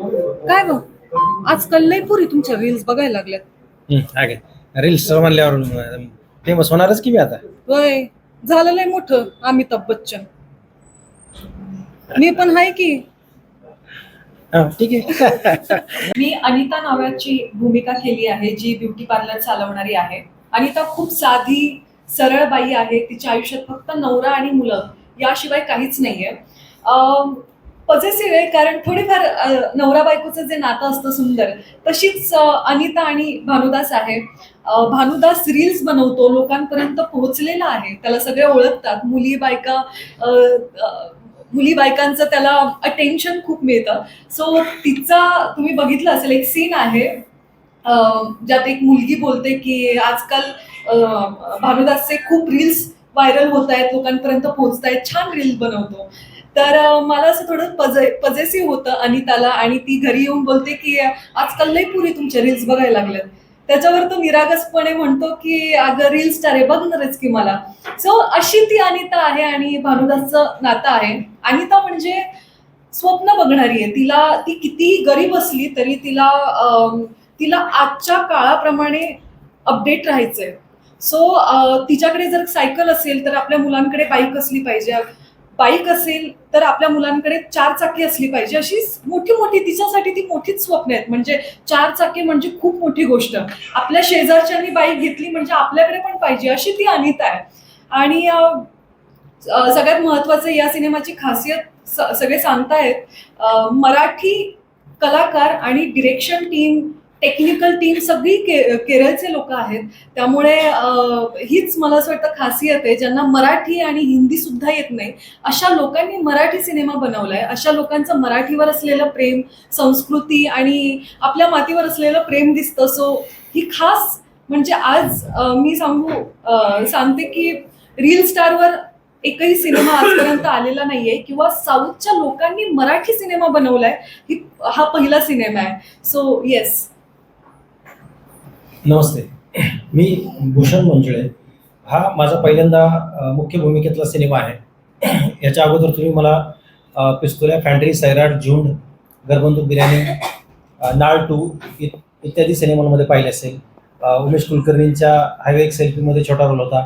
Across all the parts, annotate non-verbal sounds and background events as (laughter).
काय ग? आजकाल लय पुरी तुमच्या रील्स बघायला लागल्यात. रील्स म्हणल्यावर फेमस होणारच की मी आता? वय झालं लय मोठं अमिताभ बच्चन. मी पण आहे की. हा, ठीक आहे. मी अनिता नावाची भूमिका केली आहे जी ब्युटी पार्लर चालवणारी आहे. अनिता खूप साधी सरळ बाई आहे. तिच्या आयुष्यात फक्त नवरा आणि मुलं याशिवाय काहीच नाहीये. पॉझिटिव्ह आहे कारण थोडीफार नवरा बायकोचं जे नातं असतं सुंदर तशीच अनिता आणि भानुदास आहे. भानुदास रील्स बनवतो लोकांपर्यंत पोहोचलेला आहे. त्याला सगळे ओळखतात. मुली बायका मुली बायकांचं त्याला अटेन्शन खूप मिळतं. सो तिचा तुम्ही बघितलं असेल एक सीन आहे. ज्यात एक मुलगी बोलते की आजकाल भानुदासचे खूप रील्स व्हायरल होत आहेत लोकांपर्यंत पोहोचत आहेत छान रील्स बनवतो. तर मला असं थोडं पजे पजेसिव्ह होतं अनिताला आणि ती घरी येऊन बोलते की आजकाल लई पुरी तुमच्या रील्स बघायला लागल्यात. त्याच्यावर तो निरागसपणे म्हणतो की अगं रील स्टार आहे बघणारच की मला. सो अशी ती अनिता आहे आणि भानुदासचं नातं आहे. अनिता म्हणजे स्वप्न बघणारी आहे. तिला ती कितीही गरीब असली तरी तिला तिला आजच्या काळाप्रमाणे अपडेट राहायचंय. सो तिच्याकडे जर सायकल असेल तर आपल्या मुलांकडे बाईक असली पाहिजे. बाईक असेल तर आपल्या मुलांकडे चार चाकी असली पाहिजे. अशी मोठी मोठी तिच्यासाठी ती मोठीच स्वप्न आहेत. म्हणजे चार चाकी म्हणजे खूप मोठी गोष्ट. आपल्या शेजारच्यांनी बाईक घेतली म्हणजे आपल्याकडे पण पाहिजे अशी ती अनिता आहे. आणि सगळ्यात महत्वाचं या सिनेमाची खासियत स- सगळे सांगतायत मराठी कलाकार आणि डिरेक्शन टीम टेक्निकल टीम सगळी के केरळचे लोक आहेत. त्यामुळे हीच मला असं वाटतं खासियत आहे. ज्यांना मराठी आणि हिंदी सुद्धा येत नाही अशा लोकांनी मराठी सिनेमा बनवलाय. अशा लोकांचं मराठीवर असलेलं प्रेम संस्कृती आणि आपल्या मातीवर असलेलं प्रेम दिसतं. सो ही खास म्हणजे आज मी सांगू सांगते की रील स्टारवर एकही सिनेमा आजपर्यंत आलेला नाहीये किंवा साऊथच्या लोकांनी मराठी सिनेमा बनवलाय ही हा पहिला सिनेमा आहे. सो येस नमस्ते. मी भूषण मंजुळे. हा माझा पहिल्यांदा मुख्य भूमिकेतला सिनेमा आहे. याच्या अगोदर तुम्ही मला पिस्तुल्या फॅन्ड्री सैराट झुंड गरबंदूक बिर्याणी नाळ टू इ इत्यादी सिनेमांमध्ये पाहिले असेल. उमेश कुलकर्णींच्या हायवे एक सेल्फीमध्ये छोटा रोल होता.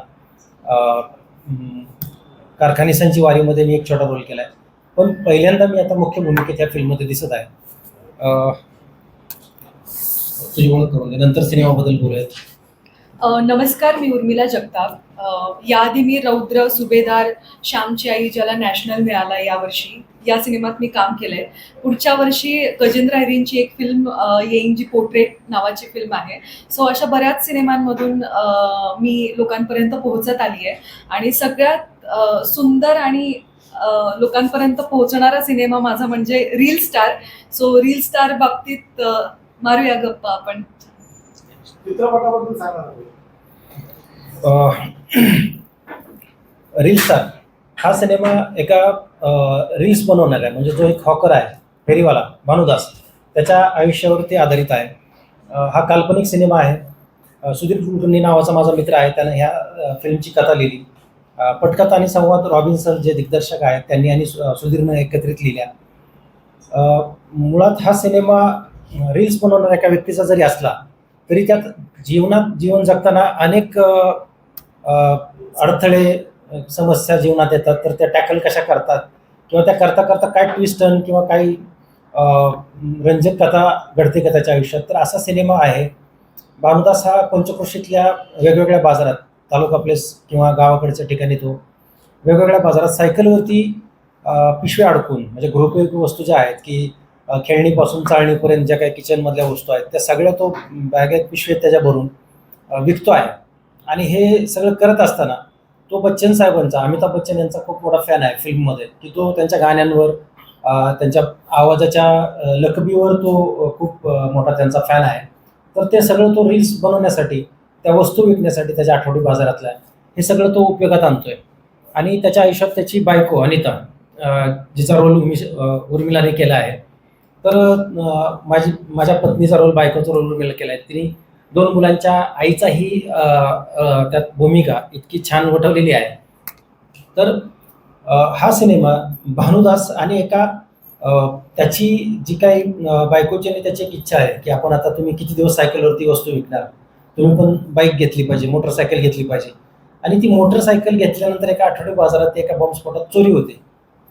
कारखानिसांची वारीमध्ये मी एक छोटा रोल केला आहे पण पहिल्यांदा मी आता मुख्य भूमिकेत या फिल्ममध्ये दिसत आहे. तुझी ओळख करून दे. नंतर सिनेमाबद्दल बोलूयात. नमस्कार मी उर्मिला जगताप. याआधी मी रौद्र सुभेदार श्यामची आई ज्याला नॅशनल मिळाला यावर्षी. या सिनेमात मी काम केलंय. पुढच्या वर्षी गजेंद्र हिरेंची एक फिल्म येईन जी पोर्ट्रेट नावाची फिल्म आहे. सो अशा बऱ्याच सिनेमांमधून मी लोकांपर्यंत पोहोचत आली आहे आणि सगळ्यात सुंदर आणि लोकांपर्यंत पोहोचणारा सिनेमा माझा म्हणजे reel star so reel star बाबतीत मारूया गप्पा आपण. चित्रपटाबद्दल सांगा ना. (clears throat) रील स्टार हा सिनेमा एका रील्स बनवणार आहे म्हणजे जो एक हॉकर आहे फेरीवाला भानुदास त्याच्या आयुष्यावरती आधारित आहे. हा काल्पनिक सिनेमा आहे. सुधीर कुलकर्णी नावाचा माझा मित्र आहे त्यानं ह्या फिल्मची कथा लिहिली. पटकथा आणि संवाद रॉबिन्सन जे दिग्दर्शक आहेत त्यांनी आणि सु- सुधीरनं एकत्रित लिहिल्या. अ, मुळात हा सिनेमा रील्स बनवणाऱ्या एका व्यक्तीचा जरी असला तरी त्यात जीवनात जीवन जगताना अनेक अडथळे समस्या जीवनात येतात. तर त्या टॅकल कशा करतात? किंवा त्या करता करता काय ट्विस्टन किंवा काही रंजक कथा घडते का त्याच्या आयुष्यात? तर असा सिनेमा आहे. भानुदास हा पंचक्रोशीतल्या वेगवेगळ्या बाजारात तालुका प्लेस किंवा गावाकडच्या ठिकाणी तो वेगवेगळ्या बाजारात सायकलवरती पिशव्या अडकून म्हणजे गृहोपयोगी वस्तू ज्या आहेत की खेळणीपासून चाळणीपर्यंत ज्या काही किचनमधल्या वस्तू आहेत त्या सगळ्या तो बॅगेत पिशवेत त्याच्या भरून विकतो आहे. आणि हे सगळं करत असताना तो बच्चन साहेबांचा अमिताभ बच्चन यांचा खूप मोठा फॅन आहे फिल्ममध्ये. की तो त्यांच्या गाण्यांवर त्यांच्या आवाजाच्या लकबीवर तो खूप मोठा त्यांचा फॅन आहे. तर ते सगळं तो रील्स बनवण्यासाठी त्या वस्तू विकण्यासाठी त्याच्या आठवडी बाजारातल्या हे सगळं तो उपयोगात आणतोय. आणि त्याच्या आयुष्यात त्याची बायको अनिता जिचा रोल उर्मिश उर्मिलाने केला आहे. तर माझी माझ्या पत्नीचा रोल बायकोचा रोल उर्मिला केला आहे तिने दोन मुलांच्या आईचाही त्यात भूमिका इतकी छान वठवलेली आहे. तर हा सिनेमा भानुदास आणि एका त्याची जी काही बायकोची आणि त्याची एक इच्छा आहे की आपण आता तुम्ही किती दिवस सायकलवरती वस्तू विकणार? तुम्ही पण बाईक घेतली पाहिजे मोटरसायकल घेतली पाहिजे. आणि ती मोटरसायकल घेतल्यानंतर एका आठवडे बाजारात एका बॉम्बस्फोटात चोरी होते.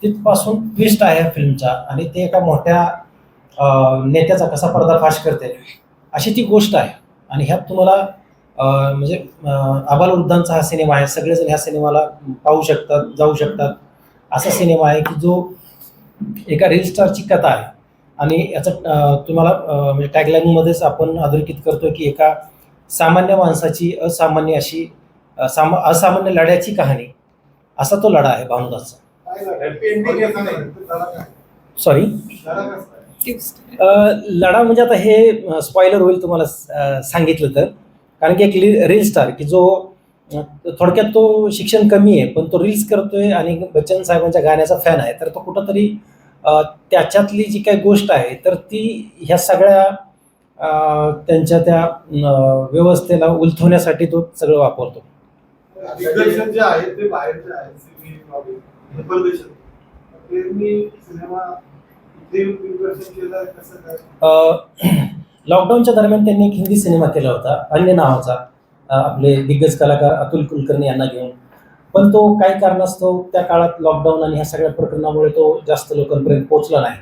तिथपासून ट्विस्ट आहे फिल्मचा आणि ते एका मोठ्या नेत्याचा कसा पर्दाफाश करते अशी ती गोष्ट आहे. आणि ह्यात तुम्हाला म्हणजे आबालवृद्धांचा हा सिनेमा आहे. सगळेजण ह्या सिनेमाला पाहू शकतात जाऊ शकतात. असा सिनेमा आहे की जो एका रील स्टारची कथा आहे. आणि याचं तुम्हाला म्हणजे टॅगलाईनमध्येच आपण अधोरेखित करतो की एका सामान्य माणसाची असामान्य अशी सामा असामान्य लढ्याची कहाणी. असा तो लढा आहे भानुदासचा? सॉरी लढा म्हणजे आता हे स्पॉइलर होईल तुम्हाला सांगितलं तर. कारण की एक रील स्टार की जो थोडक्यात तो शिक्षण कमी आहे पण तो रील्स करतोय आणि बच्चन साहेबांच्या गाण्याचा फॅन आहे. तर तो कुठंतरी त्याच्यातली जी काही गोष्ट आहे तर ती ह्या सगळ्या त्यांच्या त्या व्यवस्थेला उलथवण्यासाठी तो सगळं वापरतो. दिग्दर्शन जे आहे ते बाहेरचे आहे लॉकडाऊनच्या (clears throat) दरम्यान त्यांनी एक हिंदी सिनेमा केला होता अन्य नावाचा. आपले दिग्गज कलाकार अतुल कुलकर्णी यांना घेऊन. पण तो काही कारणास्तव त्या काळात लॉकडाऊन आणि ह्या सगळ्या प्रकरणामुळे तो जास्त लोकांपर्यंत पोहोचला नाही.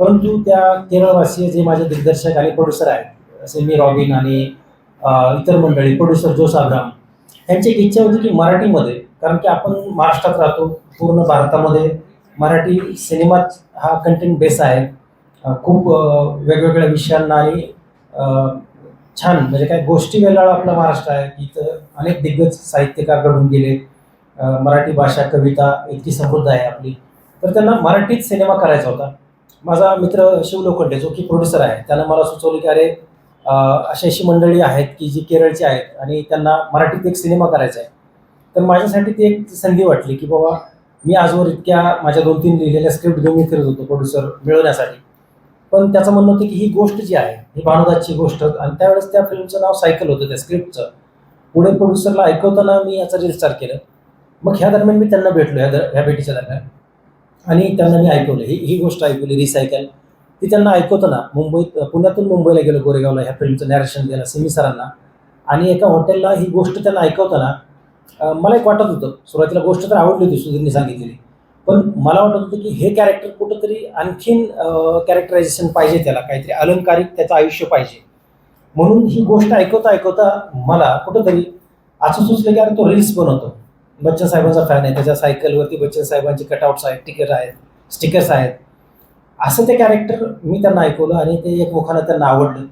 परंतु त्या केरळवासीय जे माझे दिग्दर्शक आणि प्रोड्युसर आहेत सिमी रॉबिन आणि इतर मंडळी प्रोड्युसर जोस अब्राम यांची एक इच्छा होती की मराठीमध्ये कारण की आपण महाराष्ट्रात राहतो पूर्ण भारतामध्ये मराठी सिनेमाच हा कंटेंट बेस आहे. खूप वेगवेगळ्या विषयांना आणि छान म्हणजे काय गोष्टी वेगळा आपला महाराष्ट्र आहे इथं अनेक दिग्गज साहित्यकार घडून गेले. मराठी भाषा कविता इतकी समृद्ध आहे आपली. तर त्यांना मराठीत सिनेमा करायचा होता. माझा मित्र शिव लोखंडे जो की प्रोड्युसर आहे त्यानं मला सुचवलं की अरे अशी अशी मंडळी आहेत की जी केरळची आहेत आणि त्यांना मराठीत एक सिनेमा करायचा आहे. तर माझ्यासाठी ती एक संधी वाटली की बाबा मी आजवर इतक्या माझ्या दोन तीन लिहिलेल्या स्क्रिप्ट घेऊन मी फिरत होतो प्रोड्युसर मिळवण्यासाठी. पण त्याचं म्हणणं होतं की ही गोष्ट जी आहे ही भानुदासची गोष्ट आणि त्यावेळेस त्या फिल्मचं नाव सायकल होतं त्या स्क्रिप्टचं पुढे प्रोड्युसरला ऐकवताना मी याचा रील केलं. मग ह्या दरम्यान मी त्यांना भेटलो ह्या दर ह्या भेटीच्या दरम्यान. आणि त्यांना मी ऐकवलं ही ही गोष्ट ऐकवली रिसायकल ती त्यांना ऐकवताना मुंबईत पुण्यातून मुंबईला गेलो गोरेगावला ह्या फिल्मचं नॅरेशन दिलं सिमी सरांना. आणि एका हॉटेलला ही गोष्ट त्यांना ऐकवताना मला एक वाटत होतं सुरुवातीला गोष्ट तर आवडली होती सुधीरने सांगितलेली पण मला वाटत होतं की हे कॅरेक्टर कुठंतरी आणखीन कॅरेक्टरायझेशन पाहिजे त्याला काहीतरी अलंकारिक त्याचं आयुष्य पाहिजे. म्हणून ही गोष्ट ऐकवता ऐकवता मला कुठंतरी असं सुचलं की अरे तो रील्स बनवतो. बच्चन साहेबांचा फॅन आहे त्याच्या सायकलवरती बच्चन साहेबांचे कटआउट्स आहेत टिकट आहेत स्टिकर्स आहेत. असं ते कॅरेक्टर मी त्यांना ऐकवलं आणि ते एकमुखानं त्यांना आवडलं.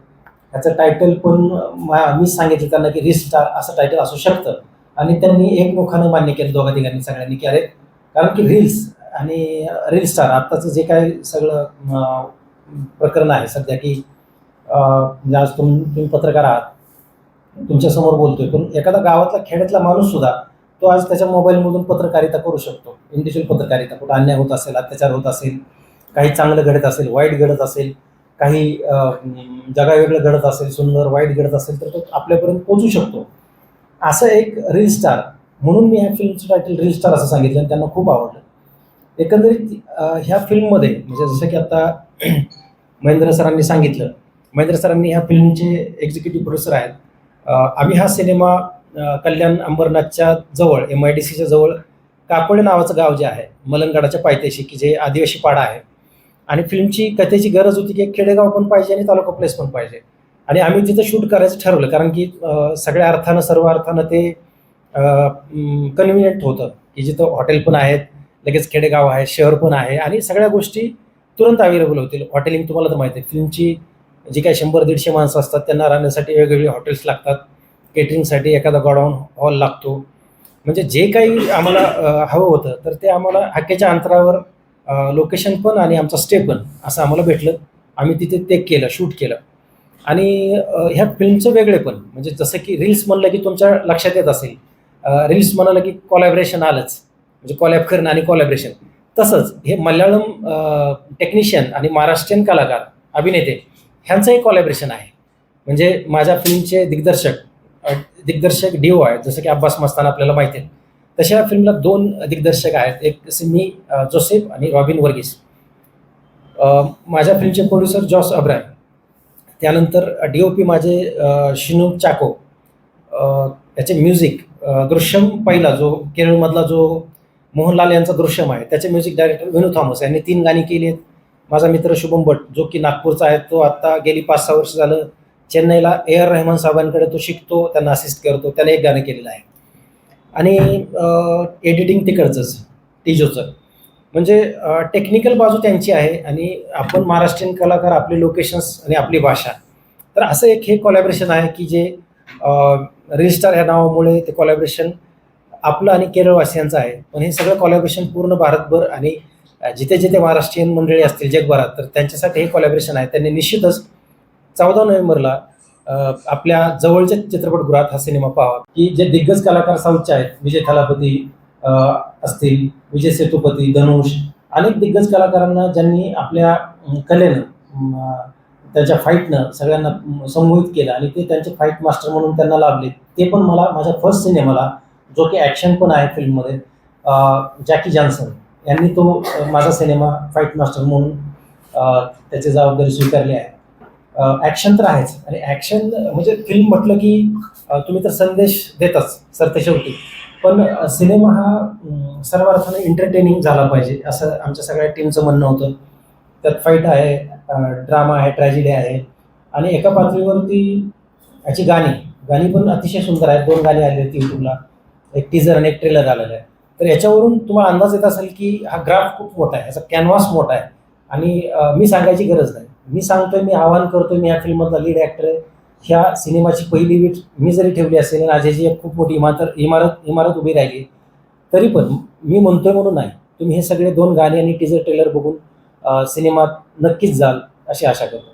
त्याचं टायटल पण मा- सांगितलं त्यांना की रिस्क स्टार असं टायटल असू शकतं. आणि त्यांनी एकमुखानं मान्य केलं दोघा तिघांनी सगळ्यांनी की अरे कारण की रील्स आणि रील स्टार आत्ताचं जे काय सगळं प्रकरण आहे सध्या की म्हणजे आज तुम तुम्ही पत्रकार आहात तुमच्यासमोर बोलतोय पण एखादा गावातला खेड्यातला माणूस सुद्धा तो आज त्याच्या मोबाईलमधून पत्रकारिता करू शकतो. इंडिव्हिज्युअल पत्रकारिता कुठं अन्याय होत असेल अत्याचार होत असेल काही चांगलं घडत असेल वाईट घडत असेल काही जगावेगळं घडत असेल सुंदर वाईट घडत असेल तर तो आपल्यापर्यंत पोचू शकतो. असं एक रील स्टार म्हणून मी ह्या फिल्मचं टायटल रील स्टार असं सांगितलं आणि त्यांना खूप आवडलं. एकंदरीत ह्या फिल्ममध्ये म्हणजे जसं की आता (clears throat) महेंद्र सरांनी सांगितलं महेंद्र सरांनी ह्या फिल्मचे एक्झिक्युटिव्ह प्रोड्युसर आहेत. आम्ही हा सिनेमा कल्याण अंबरनाथच्या जवळ एम आय डी सीच्या जवळ कापळे नावाचं गाव जे आहे मलंगडाच्या पायथ्याशी की जे आदिवासी पाडा आहे. आणि फिल्मची कथेची गरज होती की खेडेगाव पण पाहिजे आणि तालुका प्लेस पण पाहिजे. आणि आम्ही तिथं शूट करायचं ठरवलं कारण की सगळ्या अर्थानं सर्व अर्थानं ते कन्व्हिनियंट होतं की जिथं हॉटेल पण आहेत लगेच खेडेगाव आहे शहर पण आहे आणि सगळ्या गोष्टी तुरंत अवेलेबल होतील. हॉटेलिंग तुम्हाला तर माहिती आहे फिल्मची जी काही शंभर दीडशे माणसं असतात त्यांना राहण्यासाठी वेगवेगळे हॉटेल्स लागतात. केटरिंगसाठी एखादा गोडाऊन हॉल लागतो. म्हणजे जे काही आम्हाला हवं होतं तर ते आम्हाला हाकेच्या अंतरावर लोकेशन पण आणि आमचा स्टे पण असं आम्हाला भेटलं. आम्ही तिथे ते केलं शूट केलं. आणि ह्या फिल्मचं वेगळे पण. म्हणजे जसं की रील्स म्हणलं की तुमच्या लक्षात येत असेल. रील्स म्हणालं की कॉलॅबरेशन आलंच. म्हणजे कॉलॅब करणं आणि कॉलॅबरेशन तसंच हे मल्याळम टेक्निशियन आणि महाराष्ट्रीयन कलाकार अभिनेते ह्यांचंही कॉलॅबरेशन आहे. म्हणजे माझ्या फिल्मचे दिग्दर्शक दिग्दर्शक डिओ आहेत जसं की अब्बास मस्तान आपल्याला माहिती आहे. तशा फिल्मला दोन दिग्दर्शक आहेत. एक सिमी जोसेफ आणि रॉबिन वर्गीस. माझ्या फिल्मचे प्रोड्युसर जॉस अब्राय त्यानंतर डी ओ पी माझे शिनू चाको त्याचे म्युझिक दृश्यम पहिला जो केरळमधला जो मोहनलाल यांचा दृश्यम आहे त्याचे म्युझिक डायरेक्टर विनू थॉमस यांनी तीन गाणी केली आहेत. माझा मित्र शुभम भट जो की नागपूरचा आहे तो आता गेली पाच सहा वर्ष झालं चेन्नईला. ए आर रहमान साहेबांकडे तो शिकतो त्यांना असिस्ट करतो त्याने एक गाणं केलेलं आहे. आणि एडिटिंग तिकडचंच टिजोचं म्हणजे टेक्निकल बाजू त्यांची आहे आणि आपण महाराष्ट्रीयन कलाकार आपले लोकेशन्स आणि आपली भाषा. तर असं एक हे कॉलॅबरेशन आहे की जे रिलस्टार ह्या नावामुळे ते कॉलॅबरेशन आपलं आणि केरळवासियांचं आहे. पण हे सगळं कॉलॅबरेशन पूर्ण भारतभर आणि जिथे जिथे महाराष्ट्रीयन मंडळी असतील जगभरात तर त्यांच्यासाठी हे कॉलॅबरेशन आहे. त्यांनी निश्चितच चौदा नोव्हेंबरला आपल्या जवळच्या चित्रपटगृहात हा सिनेमा पाहावा. की जे दिग्गज कलाकार साऊथचे आहेत विजय थलापती असतील विजय सेतुपती धनुष अनेक दिग्गज कलाकारांना ज्यांनी आपल्या कलेनं त्यांच्या त्याच्या फाईटनं सगळ्यांना संमोहित केलं आणि ते त्यांचे फाईट मास्टर म्हणून त्यांना लाभले. ते पण मला माझ्या फर्स्ट सिनेमाला जो की ॲक्शन पण आहे फिल्ममध्ये जॅकी जॉन्सन यांनी तो माझा सिनेमा फाईट मास्टर म्हणून त्याची जबाबदारी स्वीकारली आहे. ॲक्शन तर आहेच. आणि ॲक्शन म्हणजे फिल्म म्हटलं की तुम्ही तर संदेश देताच सर शेवटी पण सिनेमा हा सर्व अर्थाने एंटरटेनिंग झाला पाहिजे असं आमच्या सगळ्या टीमचं म्हणणं होतं. त्यात फाईट आहे ड्रामा आहे ट्रॅजिडी आहे. आणि एका पातळीवरती याची गाणी गाणी पण अतिशय सुंदर आहेत. दोन गाणी आली आहेत यूट्यूबला. एक टीजर आणि एक ट्रेलर आलेलं आहे. तर याच्यावरून तुम्हाला अंदाज येत असेल की हा ग्राफ खूप मोठा आहे याचा कॅनव्हास मोठा आहे. आणि मी सांगायची गरज नाही. मी सांगतोय मी आवाहन करतोय मी या फिल्ममधला लीड ॲक्टर आहे. ह्या सिनेमाची पहिली वीट मी जरी ठेवली असेल आणि अजयची एक खूप मोठी इमारत इमारत इमारत उभी राहिली तरी पण मी म्हणतोय म्हणून नाही. तुम्ही हे सगळे दोन गाणे आणि टीजर ट्रेलर बघून सिनेमात नक्कीच जाल अशी आशा करतो.